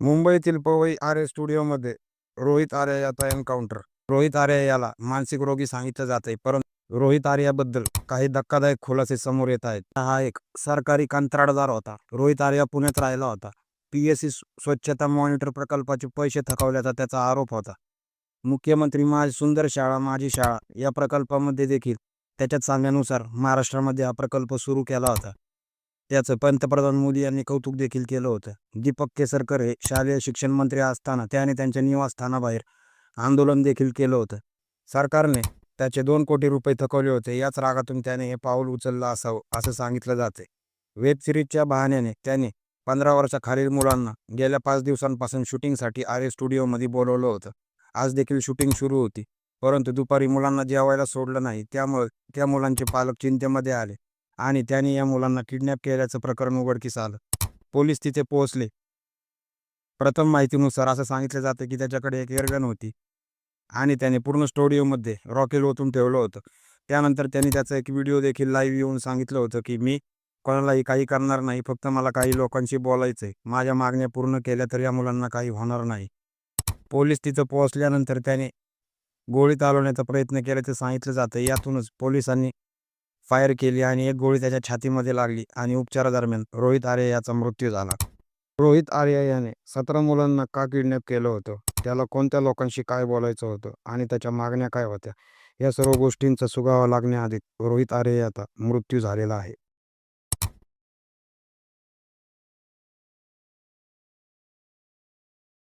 मुंबईतील पवई आर्य स्टुडिओमध्ये रोहित आर्या याचा एन्काउंटर. रोहित आर्या याला मानसिक रोगी सांगितलं जात आहे परंतु रोहित आर्याबद्दल काही धक्कादायक खुलासे समोर येत आहेत. हा एक सरकारी कंत्राटदार होता. रोहित आर्या पुण्यात राहिला होता. पी एस सी स्वच्छता मॉनिटर प्रकल्पाचे पैसे थकवल्याचा त्याचा आरोप होता. मुख्यमंत्री माझी सुंदर शाळा माझी शाळा या प्रकल्पामध्ये देखील त्याच्या सांगण्यानुसार महाराष्ट्रामध्ये हा प्रकल्प सुरू केला होता. त्याचं पंतप्रधान मोदी यांनी कौतुक देखील केलं होतं. दीपक केसरकर हे शालेय शिक्षण मंत्री असताना त्याने त्यांच्या निवासस्थानाबाहेर आंदोलन देखील केलं होतं. सरकारने त्याचे दोन कोटी रुपये थकवले होते. याच रागातून त्याने हे पाऊल उचललं असावं असं सांगितलं जाते. वेब सिरीजच्या बहाण्याने त्याने पंधरा वर्षाखालील मुलांना गेल्या पाच दिवसांपासून शूटिंगसाठी आर्य स्टुडिओमध्ये बोलवलं होतं. आज देखील शूटिंग सुरू होती. परंतु दुपारी मुलांना जेवायला सोडलं नाही. त्यामुळे त्या मुलांचे पालक चिंतेमध्ये आले. आणि त्याने या मुलांना किडनॅप केल्याचं प्रकरण उघडकीस आलं. पोलीस तिथे पोहोचले. प्रथम माहितीनुसार असं सांगितलं जातं की त्याच्याकडे एक एअरगन होती आणि त्याने पूर्ण स्टुडिओमध्ये रॉकेल ओतून ठेवलं होतं. त्यानंतर त्यांनी त्याचा एक व्हिडिओ देखील लाईव्ह येऊन सांगितलं होतं की मी कोणालाही काही करणार नाही फक्त मला काही लोकांशी बोलायचं आहे माझ्या मागण्या पूर्ण केल्या तर या मुलांना काही होणार नाही. पोलीस तिथं पोहोचल्यानंतर त्याने गोळी चालवण्याचा प्रयत्न केल्याचं सांगितलं जातं. यातूनच पोलिसांनी फायर केली आणि एक गोळी त्याच्या छातीमध्ये लागली आणि उपचारादरम्यान रोहित आर्य याचा मृत्यू झाला. रोहित आर्य याने सतरा मुलांना का किडनॅप केलं होतं? त्याला कोणत्या लोकांशी काय बोलायचं होतं? आणि त्याच्या मागण्या काय होत्या? या सर्व गोष्टींचा सुगावा लागण्याआधी रोहित आर्य याचा मृत्यू झालेला आहे.